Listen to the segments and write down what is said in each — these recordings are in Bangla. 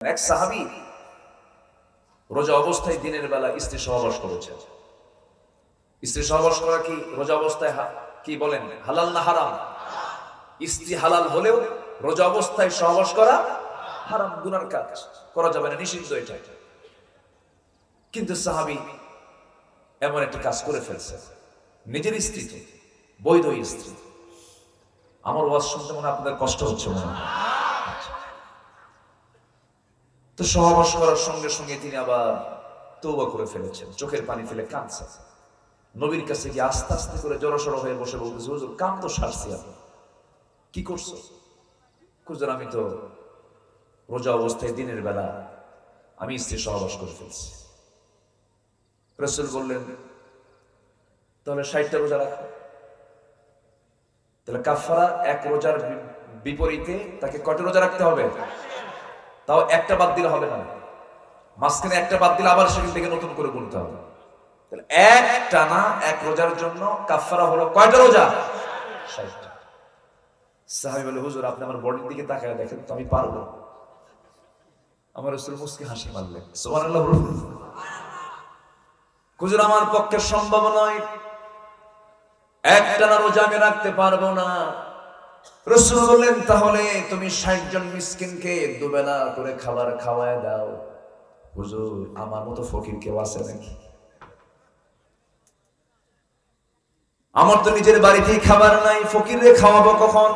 এক সাহাবি রোজা অবস্থায় দিনের বেলা স্ত্রী সহবাস করেছেন। স্ত্রী সহবাস করা কি রোজা অবস্থায় কি বলেন? হালাল না হারাম? স্ত্রী হালাল হলেও রোজা অবস্থায় সহবাস করা হারাম, গুনার কাজ। করা যাবে না, নিষিদ্ধ এটা। কিন্তু সাহাবি এমন একটা কাজ করে ফেলছে। নিজের স্ত্রী বৈধ স্ত্রী। আমার ওয়াজ শুনতে মনে আপনাদের কষ্ট হচ্ছে মনে হয়। তো সহবাস করার সঙ্গে সঙ্গে তিনি আবার তৌবা করে ফেলেছেন। চোখের পানি ফেলে কাঁদছে। নবীর কাছে গিয়ে আস্তে আস্তে করে জড়সড় হয়ে বসে বলতেছে, হুজুর কাম তো সারছি আমি। কি করছ? হুজুর, আমি তো রোজা অবস্থায় দিনের বেলা আমি স্ত্রী সহবাস করে ফেলছি। রসুল বললেন, তাহলে ষাটটা রোজা রাখো। তাহলে কাফারা এক রোজার বিপরীতে তাকে কয়টা রোজা রাখতে হবে? তাও একটা বাদ দিলে হবে না। মাঝখানে একটা বাদ দিলে আবার সেখান থেকে নতুন করে গুনতে হবে। তাহলে এক টানা এক রোজার জন্য কাফারা হলো কয়টা রোজা? বলে, হুজুর, আপনি আমার বডির দিকে তাকায় দেখেন তো আমি পারব। আমার রসুল মুসকে হাসি বলুন। হুজুর, আমার পক্ষে সম্ভব নয়। একটানা রোজা আমি রাখতে পারব না। রসুল বললেন, তাহলে তুমি ষাট জন মিসকিনকে দুবেলা করে খাবার খাওয়ায় দাও। হুজুর, আমার মতো ফকির কেউ আছে নাকি? আমার তো নিজের বাড়িতেই খাবার নাই ফকিরে খাওয়াবো কখন?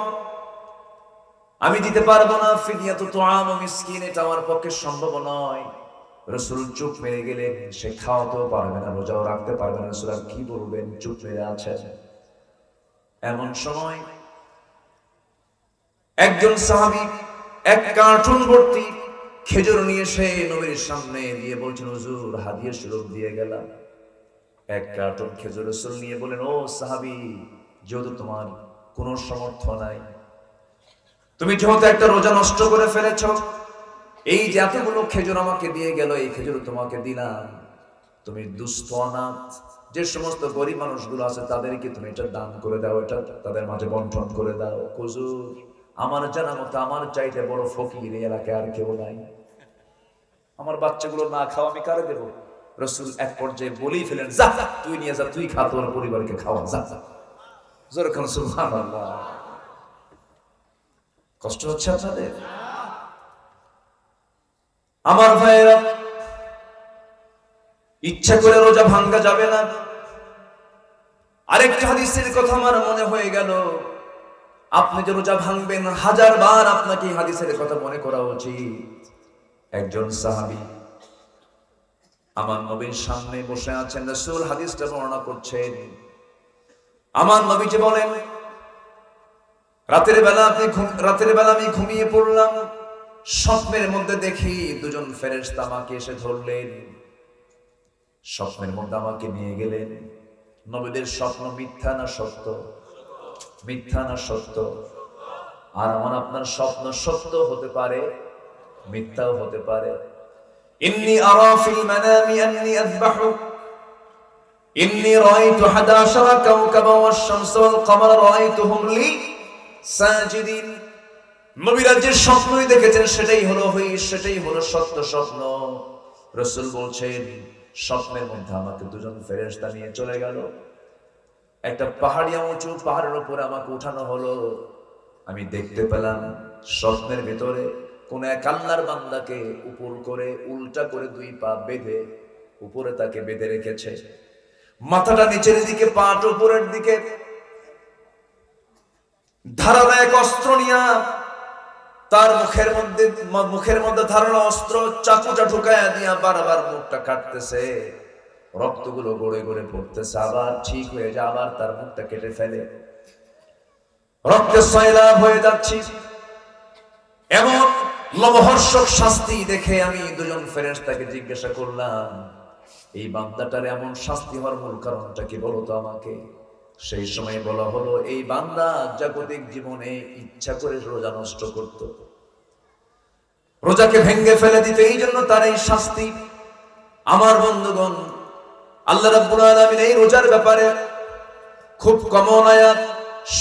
আমি দিতে পারব না ফিদিয়া তো আম মিসকিন, এটা আমার পক্ষে সম্ভব নয়। রসুল চুপ মেরে গেলে সে খাওয়াতেও পারবে না, রোজাও রাখতে পারবে না। রসুল আর কি বলবেন, চুপ মেরে আছেন? এমন সময় একজন সাহাবি এক কার্টুন ভর্তি খেজুর নিয়ে সে নবীর সামনে দিয়ে বলছেন, হুজুর, হাদিয়া স্বরূপ দিয়ে গেলাম। এক কার্টুন খেজুর রসুল নিয়ে বলেন ও সাহাবি, যেহেতু তোমার কোনো সমর্থ নাই, তুমি যেহেতু একটা রোজা নষ্ট করে ফেলেছ, এই যে এতগুলো খেজুর আমাকে দিয়ে গেল, এই খেজুর তোমাকে দিলাম। তুমি দুস্থ অনাথ, যে সমস্ত গরিব মানুষগুলো আছে তাদেরকে তুমি এটা দান করে দাও, এটা তাদের মাঝে বন্টন করে দাও। হুজুর আমার জানা মতো আমার চাইতে বড় ফকির এলাকায় আর কেউ নাই। আমার বাচ্চাগুলো না খাওয়া আমি কারে দেবো? রসুল এক পর্যায়ে বলেই ফেলেন, যা, তুই নিয়ে যা, তুই খা তোর পরিবারকে খাওয়া, যা যা। খান সুবহানাল্লাহ। কষ্ট হচ্ছে আপনাদের? আমার ভাইয়েরা, ইচ্ছা করে রোজা ভাঙ্গা যাবে না। আরেকটা হাদিসের কথা আমার মনে হয়ে গেল। আপনি যে রোজা ভাঙবেন, হাজার বার আপনাকে হাদিসের কথা মনে করা উচিত। একজন সাহাবী আমার নবীর সামনে বসে আছেন, রাসূল হাদিসটা বর্ণনা করছেন। আমার নবী যে বলেন, রাতের বেলা আপনি রাতের বেলা আমি ঘুমিয়ে পড়লাম, স্বপ্নের মধ্যে দেখি দুজন ফেরেশতা আমাকে এসে ধরলেন। স্বপ্নের মধ্যে আমাকে নিয়ে গেলেন। নবীদের স্বপ্ন মিথ্যা না সত্য? মিথ্যা না সত্য। আর আমার আপনার স্বপ্ন সত্য হতে পারে, মিথ্যাও হতে পারে। ইন্নি আরা ফিল মানামি আন্নি আযবাহু। ইন্নি রাআইতু 11 কাওকাবা ওয়াশ-শামস ওয়াল কমার রাআইতুহুম লি সাজিদিন। নবীরা যে স্বপ্নই দেখেছেন, সেটাই হলো হই সেটাই হলো সত্য স্বপ্ন। রসুল বলছেন, স্বপ্নের মধ্যে আমাকে দুজন ফেরেশতা নিয়ে চলে গেল। একটা পাহাড়িয়া উঁচু পাহাড়ের উপরে আমাকে উঠানো হলো। আমি দেখতে পেলাম স্বপ্নের ভিতরে কোন এক আল্লাহর বান্দাকে উপর করে, উল্টা করে দুই পা বেঁধে উপরে তাকে বেঁধে রেখেছে। মাথাটা নিচের দিকে, পাট উপরের দিকে। ধারাবাহিক অস্ত্র নিয়া তার মুখের মধ্যে মুখের মধ্যে ধারালো অস্ত্র চাকুটা ঢুকায়া দিয়া বারবার মুখটা কাটতেছে। রক্তগুলো গড়ে গড়ে পড়তেছে, আবার ঠিক হয়ে যায়, আবার তার মুখটা কেটে ফেলে। রক্তের সয়লাভ হয়ে যাচ্ছি। এমন লবহর্ষক শাস্তি দেখে আমি দুজন ফেরেশতাকে জিজ্ঞাসা করলাম, এই বান্দাটার এমন শাস্তি হওয়ার মূল কারণটা কি বলতো আমাকে? সেই সময় বলা হলো, এই বান্দা জাগতিক জীবনে ইচ্ছা করে রোজা নষ্ট করত। রোজাকে ভেঙ্গে ফেলে দিতে এই জন্য তার এই শাস্তি। আমার বন্ধুগণ আল্লাহ রাব্বুল আলামিন এই রোজার ব্যাপারে খুব কমন আয়াত,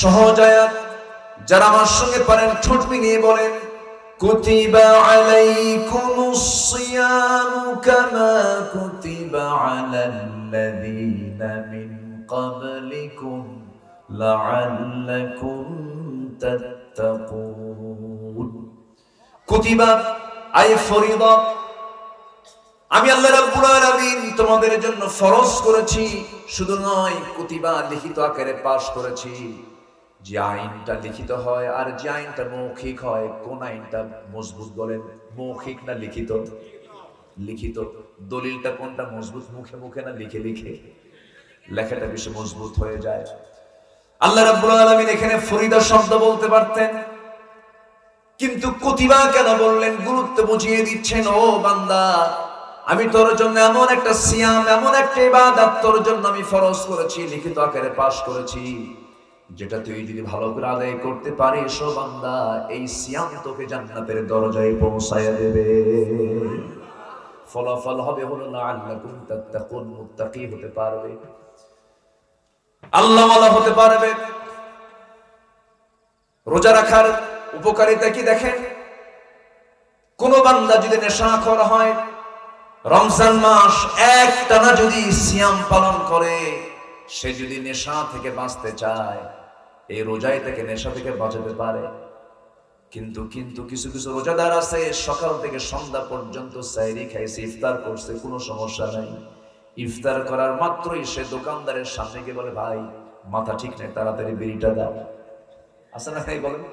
সহজ আয়াত। যারা আমার সঙ্গে পারেন, ঠোঁট নিয়ে বলেন, কুতিবা আলাইকুমুস সিয়াম কামা কুতিবা আলাল্লাযীনা মিন ক্বাবলিকুম লাআল্লাকুম তাত্তাকুন। কুতিবা আই ফরিদা আমি আল্লাহ রাব্বুল আলামিন তোমাদের জন্য ফরজ করেছি, শুধু নয়, কুতিবা লিখিত আকারে পাশ করেছি। যে আইনটা লিখিত হয় আর যে আইনটা মৌখিক হয়, কোন আইনটা মজবুত বলেন? মৌখিক না লিখিত? লিখিত। দলিলটা কোনটা মজবুত, মুখে মুখে না লিখে লিখে? লেখাটা বেশি মজবুত হয়ে যায়। আল্লাহ রাব্বুল আলামিন এখানে ফরিদা শব্দ বলতে পারতেন। কিন্তু কতিবা কেন বললেন? গুরুত্ব বুঝিয়ে দিচ্ছেন, ও বান্দা আমি তোর জন্য এমন একটা সিয়াম, এমন একটা ইবাদত তোর জন্য আমি ফরজ করেছি, লিখিত আকারে পাশ করেছি। যেটা তুই যদি ভালো করে আদায় করতে পারিস, ও বান্দা, এই সিয়াম তোকে জান্নাতের দরজায় পৌঁছায় দেবে। ফলাফল হবে হলো না আল্লাহ তাত্তাকুন, মুত্তাকি হতে পারবে। আল্লাহ হতে পারবে। রোজা রাখার উপকারিতা কি দেখেন? কোন বান্দা যদি নেশাখর হয় রমজান মাস এক টানা যদি সিয়াম পালন করে, সে যদি নেশা থেকে বাঁচতে চায় এই রোজাই থেকে নেশা থেকে বাঁচাতে পারে। কিন্তু কিন্তু কিছু কিছু রোজাদার আছে, সকাল থেকে সন্ধ্যা পর্যন্ত সাইরি খাইছে, ইফতার করছে, কোনো সমস্যা নাই। ইফতার করার মাত্রই সে দোকানদারের সামনে গিয়ে বলে, ভাই, মাথা ঠিক নেই, তাড়াতাড়ি বিড়িটা দাও। না ভাই বলেন?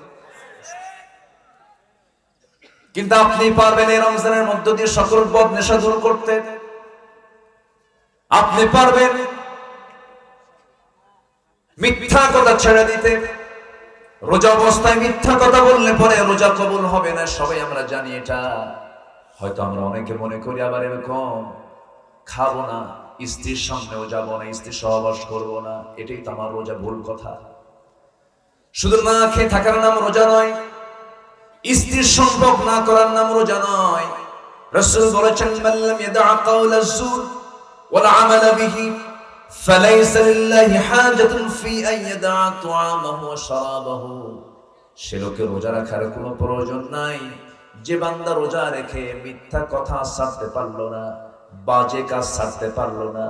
কিন্তু আপনি পারবেন এই রমজানের মধ্য দিয়ে সকল বদ নেশা দূর করতে। আপনি পারবেন মিথ্যা কথা ছেড়ে দিতে। রোজা অবস্থায় মিথ্যা কথা বললে পরে রোজা কবুল হবে না, সবাই আমরা জানি এটা। হয়তো আমরা অনেকে মনে করি আবার এরকম, খাব না, স্ত্রীর সামনেও যাব না, স্ত্রীর সহবাস করব না, এটাই তো আমার রোজা ভুল কথা। শুধু না খেয়ে থাকার নাম রোজা নয় স্ত্রীর সম্পর্ক না করার নাম রোজা নয় রসুল বলেছেন মাল্লাম ইয়াদা কাউলা যুর ওয়াল আমাল বিহি فليس لله حاجة في أن يدع طعامه وشرابه সে লোকে রোজা রাখার কোনো প্রয়োজন নাই যে বান্দা রোজা রেখে মিথ্যা কথা ছাড়তে পারলো না বাজে কাজ ছাড়তে পারলো না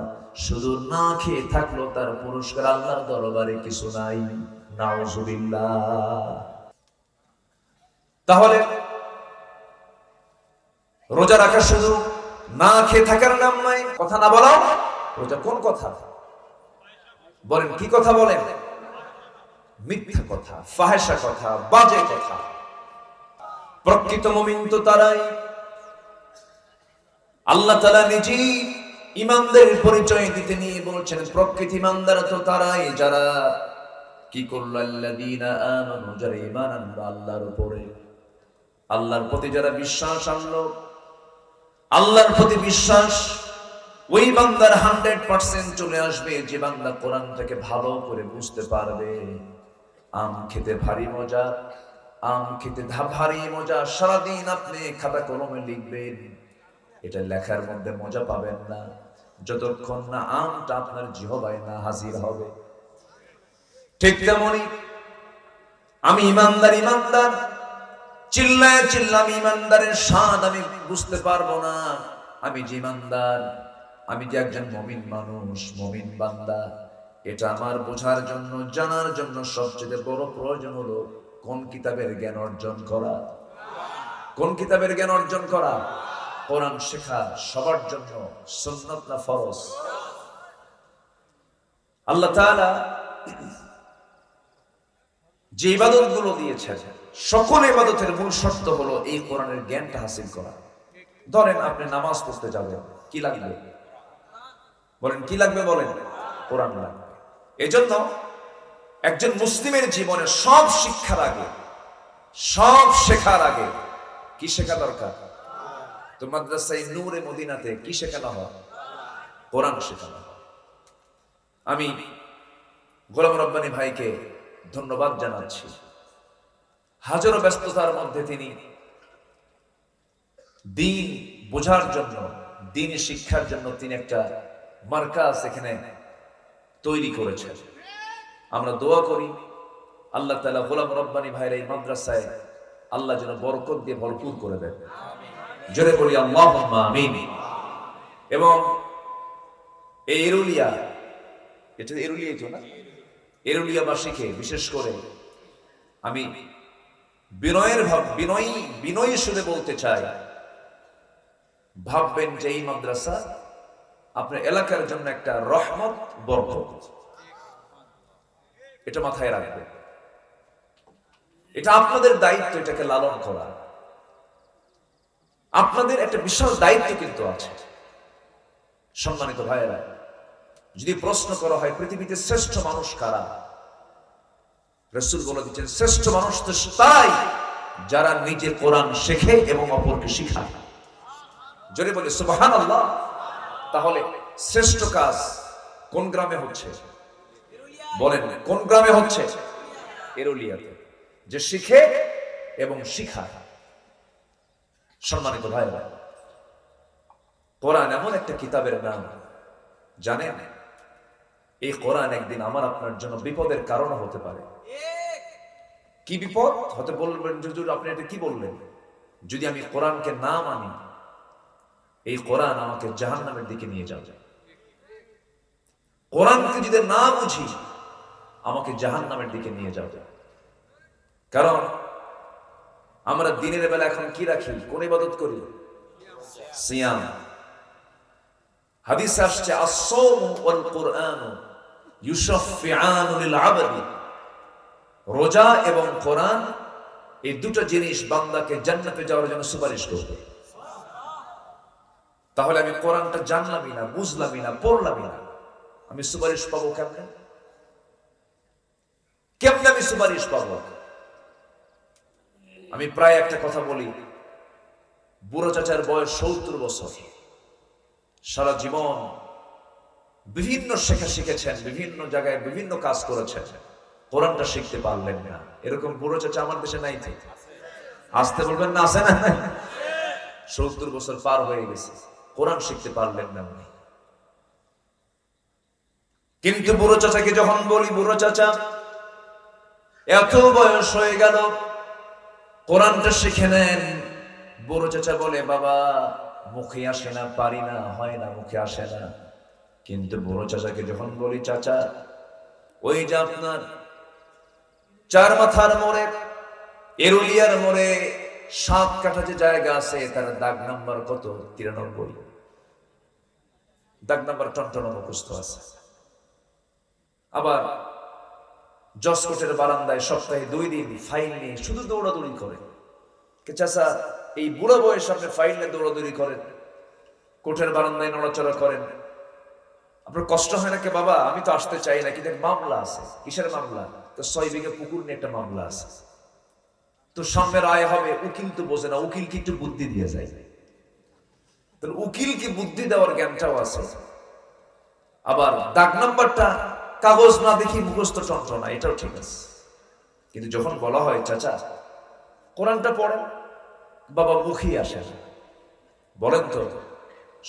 শুধু না খেয়ে থাকলো তার পুরস্কার আল্লাহর দরবারে কিছু নাই নাউজুবিল্লাহ তাহলে রোজা রাখা শুধু না খেয়ে থাকার নাম নাই কথা না বলাও, রোজা কোন কথা? বলেন, কি কথা বলেন? মিথ্যা কথা ফাহেসা কথা, বাজে কথা। প্রকৃত মুমিন তো তারাই। আল্লাহ তালা নিজেই ইমানদের পরিচয় দিতে নিয়ে বলছেন, প্রকৃতি ইমানদার তো তারাই, যারা কি করল আল্লাহ যারা আনলো আল্লাহর উপরে। আল্লাহর প্রতি যারা বিশ্বাস আনলো, আল্লাহর প্রতি বিশ্বাস, ওই বান্দার হান্ড্রেড পার্সেন্ট চলে আসবে যে বান্দা কোরআনটাকে ভালো করে বুঝতে পারবে। আম খেতে ভারী মজা, আম খেতে ভারী মজা, সারাদিন আপনি খাতা কলমে লিখবেন। এটা লেখার মধ্যে মজা পাবেন না। যতক্ষণ না আমটা আপনার জিহবায় না হাজির হবে। ঠিক তেমনই আমি ইমানদার ইমানদার চিল্লায় চিল্লাম, ইমানদারের স্বাদ আমি বুঝতে পারব না। আমি যে ইমানদার, আমি যে একজন মমিন মানুষ, মমিন বান্দা, এটা আমার বোঝার জন্য, জানার জন্য সবচেয়ে বড় প্রয়োজন হলো কোন কিতাবের জ্ঞান অর্জন করা। কোন কিতাবের জ্ঞান অর্জন করা? কোরআন শেখা সবার জন্য সুন্নত না ফরজ? আল্লাহ তাআলা যে ইবাদতগুলো দিয়েছেন, সকল ইবাদতের মূল শর্ত হলো এই কোরআনের জ্ঞানটা হাসিল করা। ধরেন আপনি নামাজ পড়তে যাবেন, কি লাগবে? বলেন, কি লাগবে বলেন? কোরআন লাগবে। এজন্য একজন মুসলিমের জীবনে সব শিক্ষার আগে, সব শেখার আগে কি শেখা দরকার? তো মাদ্রাসায় নূরে মদিনাতে কি শেখানো হয়? কোরআন শেখানো আমি গোলাম রব্বানি ভাইকে ধন্যবাদ জানাচ্ছি। হাজারো ব্যস্ততার মধ্যে তিনি দিন বোঝার জন্য দিন শিক্ষার জন্য তিনি একটা মার্কাজ এখানে তৈরি করেছেন। আমরা দোয়া করি আল্লাহ তালা গোলাম রব্বানি ভাইয়ের এই মাদ্রাসায় আল্লাহ যেন বরকত দিয়ে ভরপুর করে দেন। জোরে বলি আল্লাহ আমিন। এবং এই এরুলিয়া এটা এরুলিয়াই তো না? এরুলিয়াবাসীকে, বিশেষ করে আমি বিনয়ের ভাব, বিনয়ী বিনয়ী শুনে বলতে চাই, ভাববেন যে এই মাদ্রাসা আপনার এলাকার জন্য একটা রহমত, বরকত। এটা মাথায় রাখবেন। এটা আপনাদের দায়িত্ব, এটাকে লালন করা। আপনাদের একটা বিশাল দায়িত্ব কিন্তু আছে। সম্মানিত ভাইয়েরা যদি প্রশ্ন করা হয়, পৃথিবীতে শ্রেষ্ঠ মানুষ কারা? রসুল বলে দিচ্ছেন, শ্রেষ্ঠ মানুষ তো তাই যারা নিজে কোরআন শেখে এবং অপরকে শিখায়। জোরে বলে সুবাহান আল্লাহ তাহলে শ্রেষ্ঠ কাজ কোন গ্রামে হচ্ছে? বলেন, কোন গ্রামে হচ্ছে? এরুলিয়াতে। যে শিখে এবং শিখায়। সম্মানিত ভাই কোরআন এমন একটা কিতাবের নাম, জানেন? এই কোরআন একদিন আমার আপনার জন্য বিপদের কারণ হতে পারে। কি বিপদ? হতে বলবেন হুজুর আপনি এটা কি বললেন? যদি আমি কোরআনকে না মানি এই কোরআন আমাকে জাহান্নামের দিকে নিয়ে যাবে। কোরআনকে যদি না বুঝি আমাকে জাহান্নামের দিকে নিয়ে যাবে। কারণ আমরা দিনের বেলা এখন কি রাখি? কোন ইবাদত করি? সিয়াম। হাদিস আসছে আসসাওমু ওয়াল কুরআন রোজা এবং কোরআন, এই দুটো জিনিস বান্দাকে জান্নাতে যাওয়ার জন্য সুপারিশ করবে। তাহলে আমি কোরআনটা জানলামই না, বুঝলামই না, পড়লামই না। আমি সুপারিশ পাবো কেমনে? কেমনে আমি সুপারিশ পাবো? আমি প্রায় একটা কথা বলি। বুড়ো চাচার বয়স সত্তর বছর। সারা জীবন বিভিন্ন শেখা শিখেছেন, বিভিন্ন জায়গায় বিভিন্ন কাজ করেছেন। কোরআনটা শিখতে পারলেন না। এরকম বুড়ো চাচা আমার দেশে নাই তো। আসতে বলবেন না আসে না? সত্তর বছর পার হয়ে গেছে। কোরআন শিখতে পারলেন না উনি। কিন্তু বুড়ো চাচাকে যখন বলি, বুড়ো চাচা, এত বয়স হয়ে গেল, কোরআনটা শিখে নেন। বুড়ো চাচা বলে, বাবা, মুখে আসে না, পারি না, হয় না, মুখে আসে না। কিন্তু বুড়ো চাচাকে যখন বলি চাচা ওই যে আপনার চার মাথার মোড়ে এরুলিয়ার মোড়ে সাত কাঠা যে জায়গা আছে তার দাগ নাম্বার কত? তিরানব্বই। দাগ নাম্বার টনটন মুখস্থ আছে। আবার জসকোটের বারান্দায় সপ্তাহে দুই দিন ফাইল নিয়ে শুধু দৌড়াদৌড়ি করে। চাচা এই বুড়ো বয়স আপনি ফাইল নিয়ে দৌড়াদৌড়ি করেন কোর্টের বারান্দায় নড়াচড়া করেন আপনার কষ্ট হয় না কে বাবা? আমি তো আসতে চাই না, কিন্তু মামলা আছে। কিসের মামলা? তো ছয় বিঘা পুকুর নিয়ে একটা মামলা আছে। তো সামনের আয় হবে, উকিল তো বোঝে না, উকিল কি একটু বুদ্ধি দিয়ে যায়? উকিল কি বুদ্ধি দেওয়ার জ্ঞানটাও আছে। আবার দাগ নাম্বারটা, কাগজ না দেখি মুখস্থ যন্ত্রণা, এটাও ঠিক আছে। কিন্তু যখন বলা হয়, চাচা, কোরআনটা পড়েন বাবা মুখই আসে বলেন তো,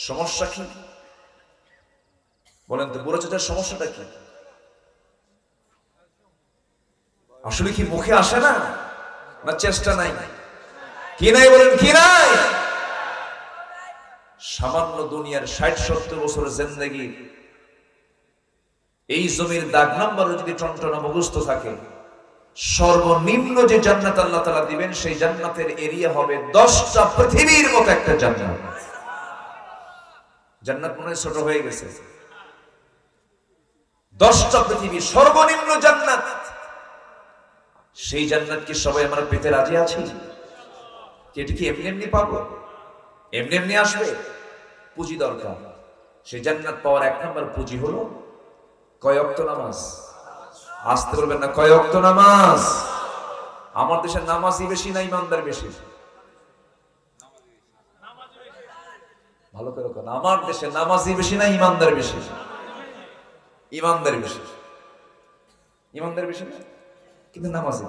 সমস্যা কি? বলেন তো বুড়ো চাচার সমস্যাটা কি? আসলে কি মুখে আসে না? না, চেষ্টা নাই। কি নাই বলেন, কি নাই? সামান্য দুনিয়ার ষাট, সত্তর বছরের জিন্দগি। এই জমির দাগ নাম্বারও যদি টনটনা মুখস্থ থাকে, সর্বনিম্ন যে জান্নাত আল্লাহ তালা দিবেন, সেই জান্নাতের এরিয়া হবে দশটা পৃথিবীর মতো একটা জান্নাত। জান্নাত মনে হয় ছোট হয়ে গেছে। দশটা পৃথিবী সর্বনিম্ন জান্নাত। সেই জান্নাত কি সবাই আমরা পেতে রাজি আছি? এটা কি এমনি এমনি পাবো? এমনি এমনি আসবে? পুঁজি দরকার। সেই জান্নাত পাওয়ার এক নম্বর পুঁজি হলো কয় অক্ত নামাজ? আসতে বলবেন না, কয় অক্ত নামাজ? আমার দেশের নামাজই বেশি না ইমানদার বেশি? ভালো করে আমার দেশে নামাজই বেশি না ইমানদার বেশি? ইমানদার বেশি ইমানদার বেশি না? কিন্তু নামাজি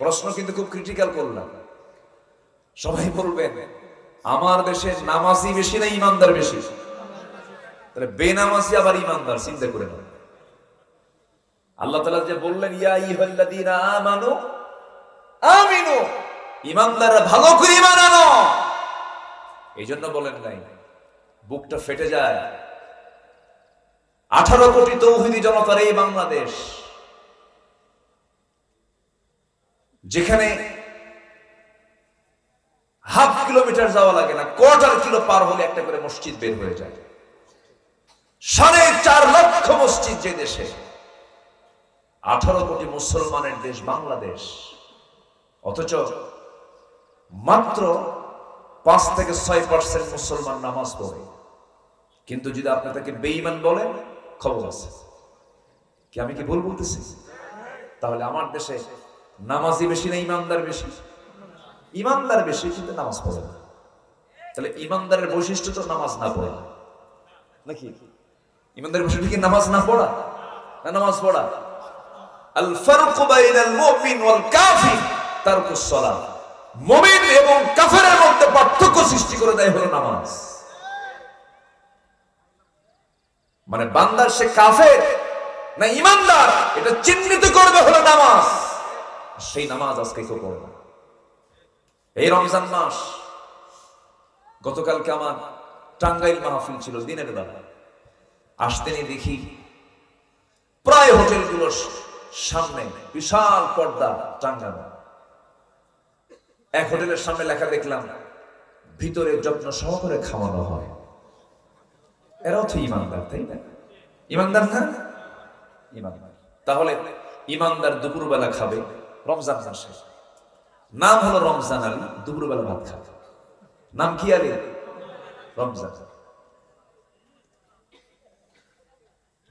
প্রশ্ন কিন্তু খুব ক্রিটিক্যাল করলাম। সবাই বলবেন, আমার দেশে নামাজি বেশি না ইমানদার বেশি? তাহলে বেনামাজি আবার ইমানদার, চিন্তা করে নেবেন আল্লাহ তালা যে বললেন, ইয়া ইহাল্লাদিনা আমানু আমিনু। ইমানদাররা ভালো করে ইমান আনো। এই জন্য বলেন নাই, বুকটা ফেটে যায়। আঠারো কোটি তৌহিদি জনতার এই বাংলাদেশ, যেখানে হাফ কিলোমিটার যাওয়া লাগে না, কোয়ার্টার কিলো পার হলে একটা করে মসজিদ বের হয়ে যায়। সাড়ে চার লক্ষ মসজিদ যে দেশে, আঠারো কোটি মুসলমানের দেশ বাংলাদেশ, অথচ মাত্র পাঁচ থেকে ছয় পার্সেন্ট মুসলমান নামাজ পড়ে। কিন্তু যদি আপনি তাকে বেঈমান বলেন খবর আছে। কি আমি কি ভুল বলতেছি? তাহলে আমার দেশে নামাজি বেশি না ইমানদার বেশি? ইমানদার বেশি কিন্তু নামাজ পড়ে না। তাহলে ইমানদারের বৈশিষ্ট্য তো নামাজ না পড়া। নাকি? ইমানদারের বৈশিষ্ট্য কি নামাজ না পড়া? না নামাজ পড়া? আল ফারুক বাইনাল মুমিন ওয়াল কাফির। তারকুস মুমিন এবং কাফেরের মধ্যে পার্থক্য সৃষ্টি করে দেয় হলো নামাজ। মানে বান্দার সে কাফের না ইমানদার, এটা চিহ্নিত করবে হলো নামাজ। সেই নামাজ আজকে কেউ পড়ে না। এই রমজান মাস, গতকালকে আমার টাঙ্গাইল মাহফিল ছিল, দিনের বেলা। আসতেনি দেখি প্রায় হোটেলগুলোর সামনে বিশাল পর্দা টাঙ্গানো। এক হোটেলের সামনে লেখা দেখলাম, ভিতরে যত্ন সহকারে খাওয়ানো হয়। এরাও তো ইমানদার, তাই না? ইমানদার না? ইমানদার। তাহলে ইমানদার দুপুরবেলা খাবে, রমজান মাসে। নাম হলো রমজান আলী, দুপুরবেলা ভাত খাবে। নাম কি আলী? রমজান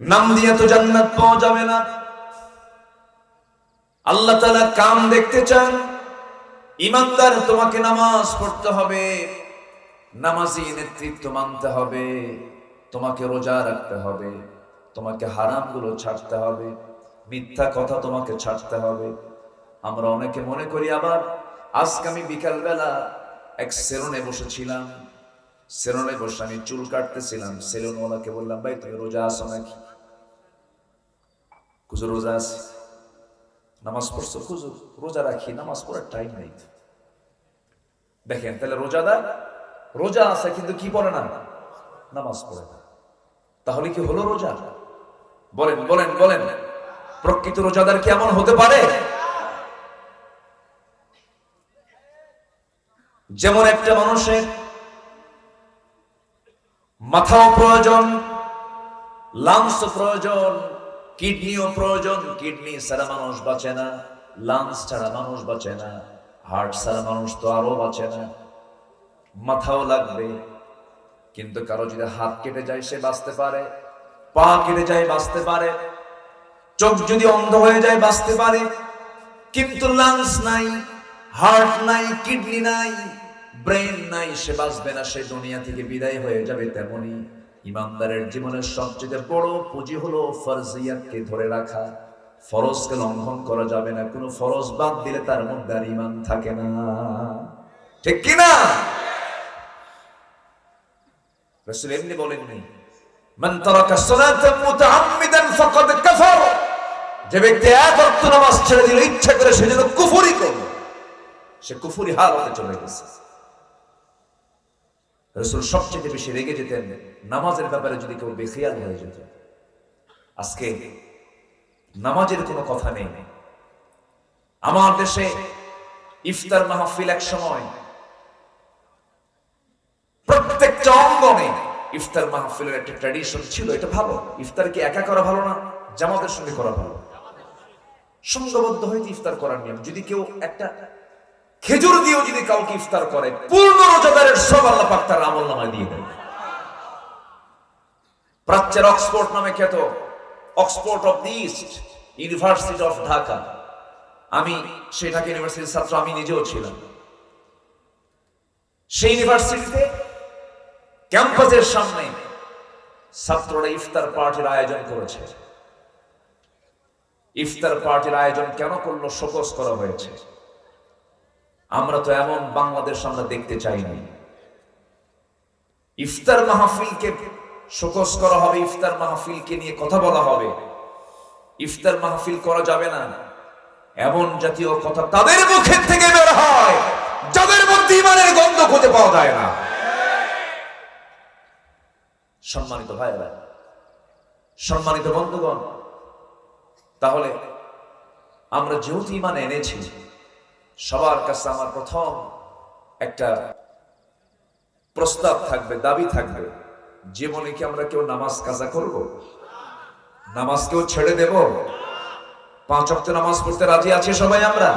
নাম দিয়ে তো জান্নাত পাওয়া যাবে না। আল্লাহ তালা কাম দেখতে চান, ইমানদার তোমাকে নামাজ পড়তে হবে, নামাজি নেতৃত্ব মানতে হবে। তোমাকে রোজা রাখতে হবে, তোমাকে হারামগুলো ছাড়তে হবে, মিথ্যা কথা তোমাকে ছাড়তে হবে। আমরা অনেকে মনে করি আবার, আজকে আমি বিকালবেলা এক সেলুনে বসেছিলাম, সেলুনে বসে আমি চুল কাটতেছিলাম, সেলুনওয়ালাকে বললাম, ভাই, তুমি রোজা আসো নাকি? কুজো রোজা আছে। নামাজ পড়ছো? কুজো রোজা রাখি, নামাজ পড়ার টাইম নেই। দেখেন, তাহলে রোজাদার, রোজা আছে, কিন্তু কি পড়ে না? নামাজ পড়ে না। তাহলে কি হলো রোজা? বলেন বলেন বলেন। প্রকৃত রোজাদার কি এমন হতে পারে? যেমন একটা মানুষের মাথাও প্রয়োজন লাংস প্রয়োজন, কিডনিও প্রয়োজন, কিডনি ছাড়া মানুষ বাঁচে না, লাংস ছাড়া মানুষ বাঁচে না, হার্ট ছাড়া মানুষ তো আরও বাঁচে না। মাথাও লাগবে কিন্তু কারও যদি হাত কেটে যায়, সে বাঁচতে পারে। পা কেটে যায়, বাঁচতে পারে। চোখ যদি অন্ধ হয়ে যায়, বাঁচতে পারে। কিন্তু লাংস নাই হার্ট নাই কিডনি নাই ব্রেন নাই, সে বাঁচবে না। সে দুনিয়া থেকে বিদায় হয়ে যাবে তেমনি। ইমানদারের জীবনের সবচেয়ে বড় পুঁজি হলো ফরজিয়াতকে ধরে রাখা। ফরজকে লঙ্ঘন করা যাবে না। কোনো ফরজ বাদ দিলে তার মধ্যে আর ইমান থাকে না। ঠিক কিনা? রাসূল এমনি বলেননি, মান তারাকা মুতাআম্মিদান ফাকাদ কাফার। যে ব্যক্তি এক নামাজ ছেড়ে দিল, ইচ্ছা করে সে যেন সে চলে গেছে। সবচেয়ে বেশি রেগে যেতেন, নামাজের ব্যাপারে যদি কেউ বেখিয়াল হয়ে যেত। আজকে নামাজের কোনো কথা নেই। আমার দেশে ইফতার মাহফিল এক সময় প্রত্যেকটা অঙ্গনে ইফতার মাহফিলের একটা ট্র্যাডিশন ছিল, এটা ভালো। ইফতার কি একা করা ভালো না, জামাতের সঙ্গে করা ভালো। হইতে ইফতার করার নিয়ম। যদি কেউ একটা খেজুর দিয়েও যদি কাউকে ইফতার করে, পূর্ণ রোজাদারের সব আল্লাহ পাক তার আমল নামায় দিয়ে দেয়। প্রাচ্যের অক্সফোর্ড নামে খ্যাত Oxford of the East, University of Dhaka. আমি সেই ঢাকা ইউনিভার্সিটির ছাত্র, আমি নিজেও ছিলাম। সেই ইউনিভার্সিটিতে ক্যাম্পাসের সামনে ছাত্ররা ইফতার পার্টির আয়োজন করেছে। ইফতার পার্টির আয়োজন কেন করল শোকস করা হয়েছে? আমরা তো এমন বাংলাদেশ আমরা দেখতে চাইনি। ইফতার মাহফিলকে শোকস করা হবে, ইফতার মাহফিলকে নিয়ে কথা বলা হবে। ইফতার মাহফিল করা যাবে না। এমন জাতীয় কথা তাদের মুখের থেকে বের হয়, যাদের মধ্যে ইমানের গন্ধ খুঁজে পাওয়া যায় না। সম্মানিত ভাইরা সম্মানিত বন্ধুগণ, তাহলে আমরা যেহেতু ইমান এনেছি, সবার কাছে আমার প্রথম একটা প্রস্তাব থাকবে, দাবি থাকবে, জীবনে কি আমরা কেউ নামাজ কাজা করব? নামাজ কেউ ছেড়ে দেব? পাঁচ অক্ট নামাজ পড়তে রাজি আছে সবাই আমরা?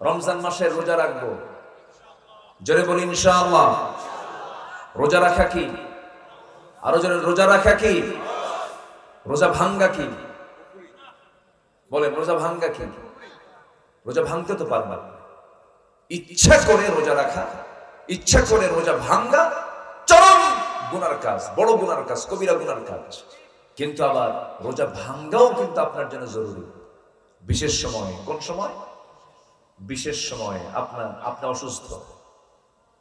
রমজান মাসে রোজা রাখব। জোরে বলি ইনশাআল্লাহ। রোজা রাখা কি? আরও জোরে, রোজা রাখা কি? রোজা ভাঙ্গা কি? বলেন, রোজা ভাঙ্গা কি? রোজা ভাঙতে তো পারবা ইচ্ছা করে রোজা রাখা, ইচ্ছা করে রোজা ভাঙ্গা, চরম গুনার কাজ, বড় গুনার কাজ, কবিরা গুনার কাজ। কিন্তু আবার রোজা ভাঙ্গাও কিন্তু আপনার জন্য জরুরি। বিশেষ সময়, কোন সময়? বিশেষ সময়ে, আপনার, আপনি অসুস্থ।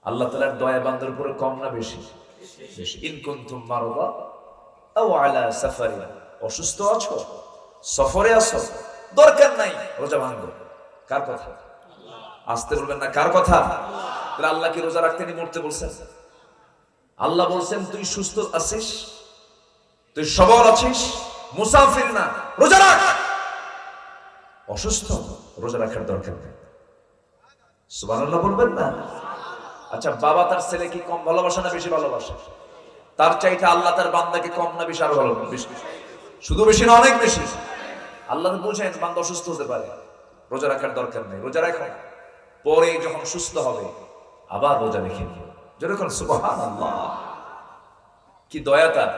আল্লাহ তালার দয়া বান্দার উপরে কম না বেশি। ইনকুন্তুম মারদা আও আলা সাফারি। অসুস্থ আছো? সফরে আছো? দরকার নাই, রোজা কার কথা? আসতে বলবেন না, কার কথা? তাহলে আল্লাহ কি রোজা রাখতে নি মরতে বলছেন? আল্লাহ বলছেন, তুই সুস্থ আছিস? তুই সবল আছিস? মুসাফির না, রোজা রাখ! অসুস্থ, রোজা রাখার দরকার নেই। সুবহানাল্লাহ বলবেন না? আচ্ছা বাবা তার ছেলে কি কম ভালোবাসে না বেশি ভালোবাসে? তার চাইতে আল্লাহ তার বান্দাকে কম না বেশি আরও ভালোবাসে? বেশি। শুধু বেশি না, অনেক বেশি। আল্লাহ বোঝেন বান্দা অসুস্থ হতে পারে। রোজা রাখার দরকার নেই। রোজা রাখো পরে যখন সুস্থ হবে, আবার রোজা রেখে নিও যেরকম সুবাহ কি দয়া তার।